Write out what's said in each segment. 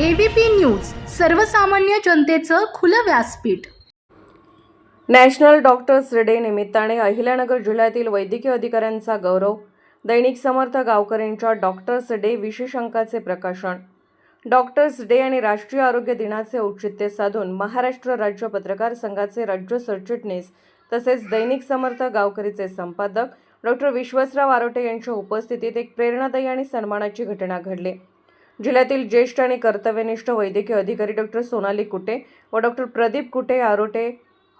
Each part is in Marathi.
एबीपी न्यूज सर्वसामान्य जनतेचं खुलं व्यासपीठ. नॅशनल डॉक्टर्स डे निमित्ताने अहिल्यानगर जिल्ह्यातील वैद्यकीय अधिकाऱ्यांचा गौरव दैनिक समर्थ गावकऱ्यांच्या डॉक्टर्स डे विशेष अंकाचे प्रकाशन. डॉक्टर्स डे आणि राष्ट्रीय आरोग्य दिनाचे औचित्य साधून महाराष्ट्र राज्य पत्रकार संघाचे राज्य सरचिटणीस तसेच दैनिक समर्थ गावकरीचे संपादक डॉक्टर विश्वासराव आरोटे यांच्या उपस्थितीत एक प्रेरणादायी आणि सन्मानाची घटना घडली. जिल्ह्यातील ज्येष्ठ आणि कर्तव्यनिष्ठ वैद्यकीय अधिकारी डॉक्टर सोनाली कुटे व डॉक्टर प्रदीप कुटे आरोटे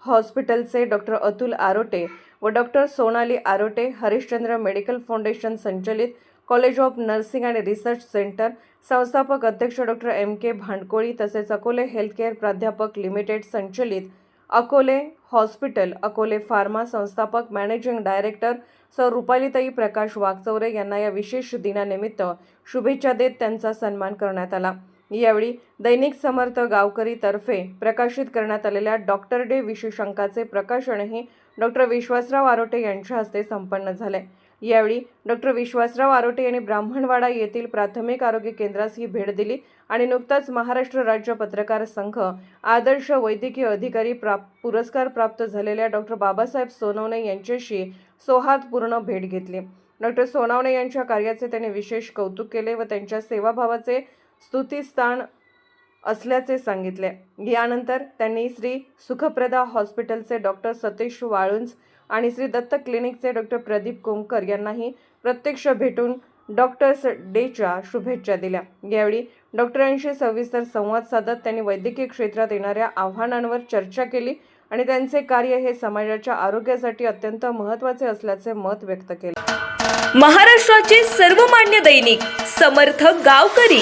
हॉस्पिटलचे डॉक्टर अतुल आरोटे व doctor Sonali Arote Harishchandra medical foundation संचलित कॉलेज ऑफ नर्सिंग आणि रिसर्च सेंटर संस्थापक अध्यक्ष डॉक्टर एम के भांडकोळी तसेच अकोले हेल्थकेअर प्राध्यापक लिमिटेड संचलित अकोले हॉस्पिटल अकोले फार्मा संस्थापक मॅनेजिंग डायरेक्टर सौ रुपालीताई प्रकाश वागचौरे यांना या विशेष दिनानिमित्त शुभेच्छा देत त्यांचा सन्मान करण्यात आला. यावेळी दैनिक समर्थ गावकरीतर्फे प्रकाशित करण्यात आलेल्या डॉक्टर डे विशेषांकाचे प्रकाशनही डॉक्टर विश्वासराव आरोटे यांच्या हस्ते संपन्न झाले. यावेळी डॉक्टर विश्वासराव आरोटे यांनी ब्राह्मणवाडा येथील प्राथमिक आरोग्य केंद्रास ही भेट दिली आणि नुकताच महाराष्ट्र राज्य पत्रकार संघ आदर्श वैद्यकीय अधिकारी प्राप पुरस्कार प्राप्त झालेल्या डॉक्टर बाबासाहेब सोनवणे यांच्याशी सौहार्दपूर्ण भेट घेतली. डॉक्टर सोनवणे यांच्या कार्याचे त्यांनी विशेष कौतुक केले व त्यांच्या सेवाभावाचे स्तुतीस्थान असल्याचे सांगितले. यानंतर त्यांनी श्री सुखप्रदा हॉस्पिटलचे डॉक्टर सतीश वाळुंज आणि श्री दत्त क्लिनिकचे डॉक्टर प्रदीप कोमकर यांनाही प्रत्यक्ष भेटून डॉक्टर्स डेच्या शुभेच्छा दिल्या. यावेळी डॉक्टरांशी सविस्तर संवाद साधत त्यांनी वैद्यकीय क्षेत्रात येणाऱ्या आव्हानांवर चर्चा केली आणि त्यांचे कार्य हे समाजाच्या आरोग्यासाठी अत्यंत महत्त्वाचे असल्याचे मत व्यक्त केले. महाराष्ट्राचे सर्वमान्य दैनिक समर्थ गावकरी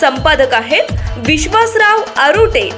संपादक आहेत विश्वासराव आरुटे.